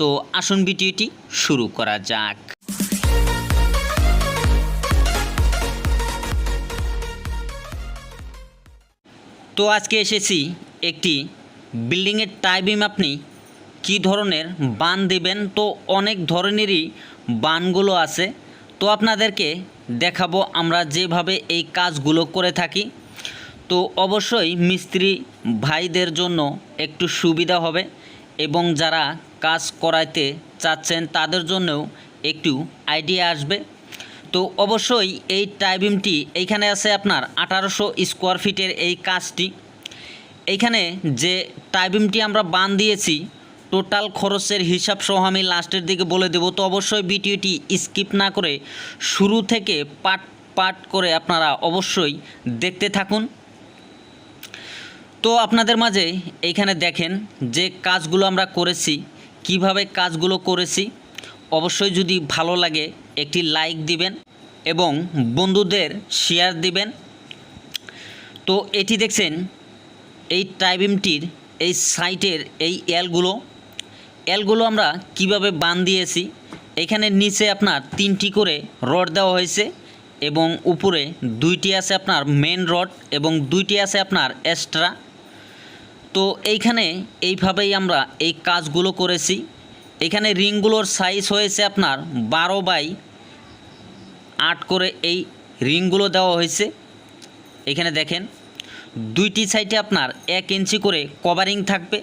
তো আসুন ভিডিওটি শুরু করা যাক। তো আজকে এসেছি একটি বিল্ডিংয়ের টাইবিম আপনি কি ধরনের বান দেবেন? তো অনেক ধরনেরই বানগুলো আছে। তো আপনাদেরকে দেখাবো আমরা যেভাবে এই কাজগুলো করে থাকি। তো অবশ্যই মিস্ত্রি ভাইদের জন্য একটু সুবিধা হবে এবং যারা কাজ করাইতে চাচ্ছেন তাদের জন্যও একটু আইডিয়া আসবে। তো অবশ্যই এই টাইবিমটি এইখানে আছে আপনার আঠারোশো স্কোয়ার ফিটের এই কাজটি। এইখানে যে টাইবিমটি আমরা বান দিয়েছি টোটাল খরচের হিসাব সহ আমি লাস্টের দিকে বলে দেবো। তো অবশ্যই ভিডিওটি স্কিপ না করে শুরু থেকে পাট পাট করে আপনারা অবশ্যই দেখতে থাকুন। তো আপনাদের মাঝে এইখানে দেখেন যে কাজগুলো আমরা করেছি কীভাবে কাজগুলো করেছি? অবশ্যই যদি ভালো লাগে, একটি লাইক দিবেন এবং বন্ধুদের শেয়ার দিবেন। তো এটি দেখছেন, এই টাইবিমটির এই সাইটের এই এলগুলো এলগুলো আমরা কীভাবে বান দিয়েছি? এখানে নিচে আপনার তিনটি করে রড দেওয়া হয়েছে এবং উপরে দুইটি আছে আপনার মেন রড এবং দুইটি আছে আপনার এক্সট্রা তো এইখানে এইভাবেই আমরা এই কাজগুলো করেছি। এখানে রিংগুলোর সাইজ হয়েছে আপনার বারো বাই আট করে এই রিংগুলো দেওয়া হয়েছে। এখানে দেখেন, দুইটি সাইডে আপনার এক ইঞ্চি করে কভারিং থাকবে।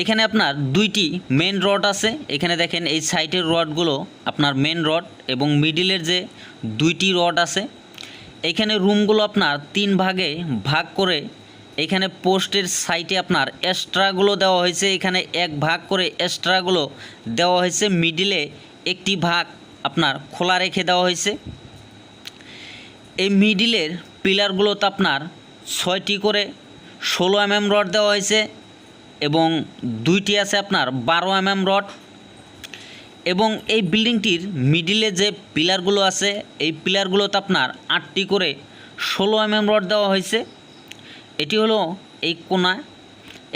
এখানে আপনার দুইটি মেন রড আছে। এখানে দেখেন এই সাইডের রডগুলো আপনার মেন রড এবং মিডিলের যে দুইটি রড আছে। এখানে রুমগুলো আপনার তিন ভাগে ভাগ করে এখানে পোস্টের সাইটে আপনার এক্সট্রাগুলো দেওয়া হয়েছে। এখানে এক ভাগ করে এক্সট্রাগুলো দেওয়া হয়েছে। মিডিলে একটি ভাগ আপনার খোলা রেখে দেওয়া হয়েছে। এই মিডিলের পিলারগুলোতে আপনার ছয়টি করে ষোলো এমএম রড দেওয়া হয়েছে এবং দুইটি আছে আপনার বারো এমএম রড এবং এই বিল্ডিংটির মিডিলে যে পিলারগুলো আছে, এই পিলারগুলোতে আপনার আটটি করে ষোলো এমএম রড দেওয়া হয়েছে। এটি হলো এই কোনা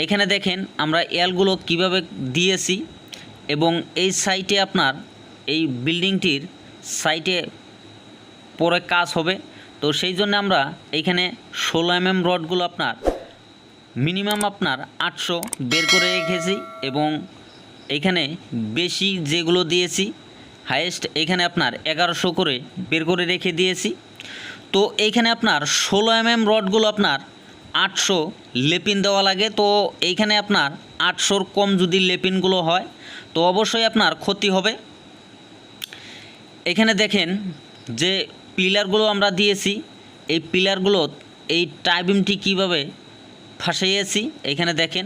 এখানে দেখেন আমরা এলগুলো কীভাবে দিয়েছি এবং এই সাইটে আপনার এই বিল্ডিংটির সাইটে পরে কাজ হবে। তো সেই জন্য আমরা এইখানে ষোলো এমএম রডগুলো আপনার মিনিমাম আপনার আটশো বের করে রেখেছি এবং এইখানে বেশি যেগুলো দিয়েছি হায়েস্ট এখানে আপনার এগারোশো করে বের করে রেখে দিয়েছি। তো এইখানে আপনার ষোলো এমএম রডগুলো আপনার আটশো লেপিন দেওয়া লাগে। তো এইখানে আপনার আটশোর কম যদি লেপিনগুলো হয়, তো অবশ্যই আপনার ক্ষতি হবে। এখানে দেখেন যে পিলারগুলো আমরা দিয়েছি, এই পিলারগুলো এই টাইবিমটি কীভাবে ফাঁসাইয়েছি এখানে দেখেন।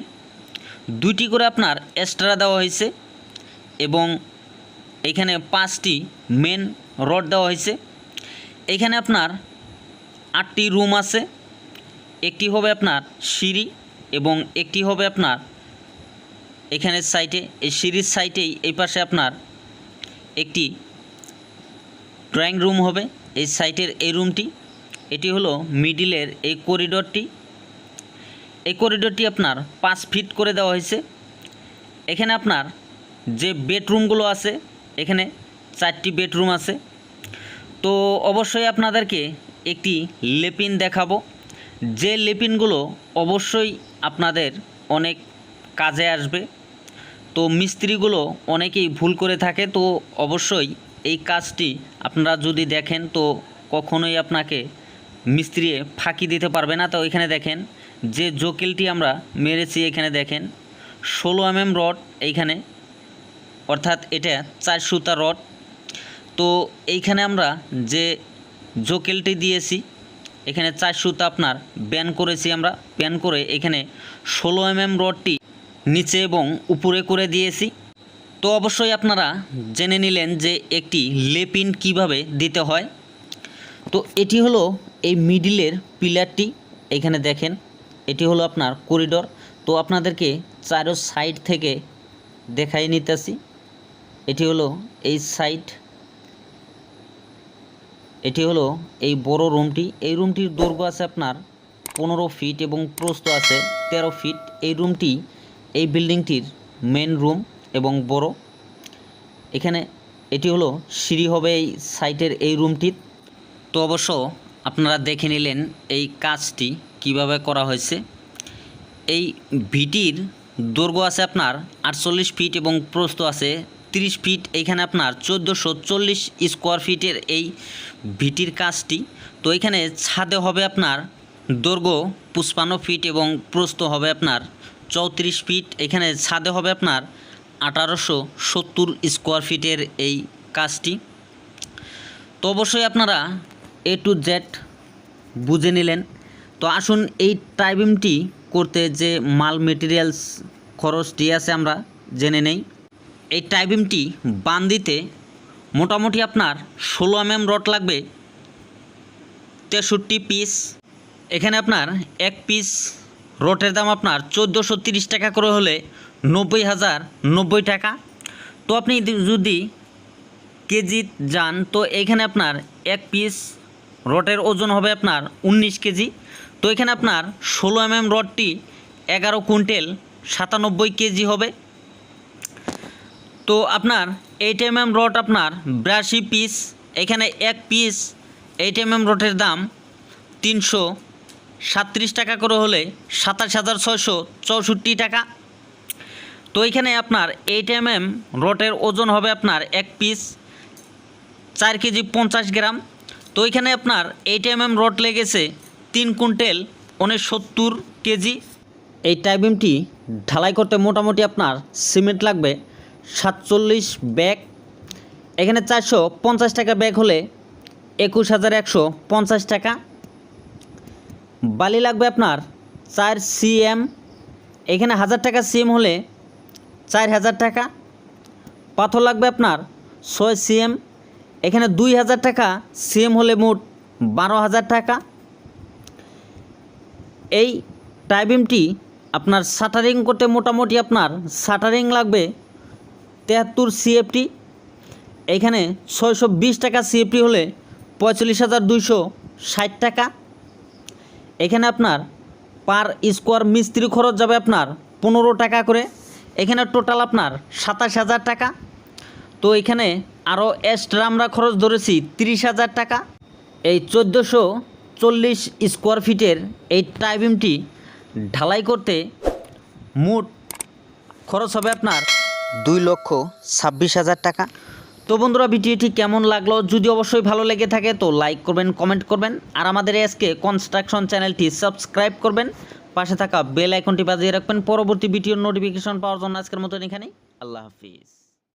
দুইটি করে আপনার এক্সট্রা দেওয়া হয়েছে এবং এখানে পাঁচটি মেন রড দেওয়া হয়েছে। এখানে আপনার আটটি রুম আছে। একটি হবে আপনার সিঁড়ি এবং একটি হবে আপনার এখানে সাইটে এই সিঁড়ির সাইটেই এই পাশে আপনার একটি ড্রয়িং রুম হবে। এই সাইটের এই রুমটি, এটি হলো মিডিলের এই করিডোরটি। এই করিডোরটি আপনার পাঁচ ফিট করে দেওয়া হয়েছে। এখানে আপনার যে বেডরুমগুলো আছে, এখানে চারটি বেডরুম আছে। তো অবশ্যই আপনাদেরকে একটি লেপিন দেখাবো। যে লিপিনগুলো অবশ্যই আপনাদের অনেক কাজে আসবে। তো মিস্ত্রিগুলো অনেকেই ভুল করে থাকে, তো অবশ্যই এই কাজটি আপনারা যদি দেখেন, তো কখনোই আপনাকে মিস্ত্রি ফাঁকি দিতে পারবে না। তো এখানে দেখেন, যে জোকেলটি আমরা মেরেছি এখানে দেখেন, ষোলো এম এম রড এইখানে, অর্থাৎ এটা চার সুতা রড। তো এইখানে আমরা যে জোকেলটি দিয়েছি এখানে চার সুতা আপনার ব্যান করেছি আমরা। ব্যান করে এখানে ষোলো এম এম রডটি নিচে এবং উপরে করে দিয়েছি। তো অবশ্যই আপনারা জেনে নিলেন যে একটি লেপিন কীভাবে দিতে হয়। তো এটি হলো এই মিডিলের পিলারটি, এখানে দেখেন, এটি হলো আপনার করিডোর। তো আপনাদেরকে চারো সাইড থেকে দেখাই নিতেছি। এটি হলো এই সাইড এটি হলো এই বড় রুমটি এই রুমটির দৈর্ঘ্য আছে আপনার পনেরো ফিট এবং প্রস্ত আছে তেরো ফিট এই রুমটি এই বিল্ডিংটির মেন রুম এবং বড়। এখানে এটি হলো সিঁড়ি হবে এই সাইটের এই রুমটির তো অবশ্য আপনারা দেখে নিলেন এই কাজটি কীভাবে করা হয়েছে। এই ভিটির দৈর্ঘ্য আছে আপনার আটচল্লিশ ফিট এবং প্রস্ত আছে তিরিশ ফিট এইখানে আপনার চোদ্দোশো চল্লিশ স্কোয়ার ফিটের এই ভিটির কাজটি। তো এখানে ছাদে হবে আপনার দৈর্ঘ্য পুষ্পান্ন ফিট এবং প্রস্থ হবে আপনার চৌত্রিশ ফিট। এখানে ছাদে হবে আপনার আঠারোশো সত্তর স্কোয়ার ফিটের এই কাজটি। তো অবশ্যই আপনারা এ টু জেড বুঝে নিলেন। তো আসুন এই টাইবিমটি করতে যে মাল মেটেরিয়ালস খরচটি আছে আমরা জেনে নেই। এই টাইবিমটি বান দিতে মোটামুটি আপনার ষোলো এম এম রড লাগবে। তেষট্টি পিস এখানে আপনার এক পিস রটের দাম আপনার চোদ্দোশো তিরিশ টাকা করে হলে নব্বই হাজার নব্বই টাকা। তো আপনি যদি কেজি যান, তো এখানে আপনার এক পিস রটের ওজন হবে আপনার উনিশ কেজি। তো এখানে আপনার ষোলো এম এম রডটি এগারো কুইন্টেল সাতানব্বই কেজি হবে। তো আপনার এইট এম রড আপনার বিরাশি পিস এখানে এক পিস এইট এম এম রডের দাম তিনশো সাতত্রিশ টাকা করে হলে সাতাশ হাজার ছয়শো চৌষট্টি টাকা। তো এখানে আপনার এইট এম এম রটের ওজন হবে আপনার এক পিস চার কেজি পঞ্চাশ গ্রাম। তো এখানে আপনার এইট এম এম রড লেগেছে তিন কুইন্টেল উনসত্তর কেজি। এই টাইবিমটি ঢালাই করতে মোটামুটি আপনার সিমেন্ট লাগবে। সাতচল্লিশ ব্যাগ। এখানে চারশো পঞ্চাশ টাকা ব্যাগ হলে একুশ হাজার একশো পঞ্চাশ টাকা। বালি লাগবে আপনার চার সিএম। এখানে হাজার টাকা সিএম হলে চার হাজার টাকা। পাথর লাগবে আপনার ছয় সিএম। এখানে দুই হাজার টাকা সিএম হলে মোট বারো হাজার টাকা। এই টাইবিমটি আপনার শাটারিং করতে মোটামুটি আপনার শাটারিং লাগবে তেহাত্তর সিএফটি এখানে ছয়শো বিশ টাকা সিএফটি হলে পঁয়তাল্লিশ হাজার দুইশো ষাট টাকা। এখানে আপনার পার স্কোয়ার মিস্ত্রি খরচ যাবে আপনার পনেরো টাকা করে। এখানে টোটাল আপনার সাতাশ হাজার টাকা। তো এখানে আরও এক্সট্রা আমরা খরচ ধরেছি তিরিশ হাজার টাকা। এই চোদ্দোশো চল্লিশ স্কোয়ার ফিটের এই টাইবিমটি ঢালাই করতে মোট খরচ হবে আপনার দুই লক্ষ ছাব্বিশ হাজার টাকা। তো বন্ধুরা, ভিডিওটি কেমন লাগল? যদি অবশ্যই ভালো লেগে থাকে, তো লাইক করবেন, কমেন্ট করবেন। আর আমাদের এসকে কনস্ট্রাকশন চ্যানেলটি সাবস্ক্রাইব করবেন। পাশে থাকা বেল আইকনটি বাজিয়ে রাখবেন। পরবর্তী ভিডিওর নোটিফিকেশন পাওয়ার জন্য আজকের মতন এখানেই। আল্লাহ হাফিজ।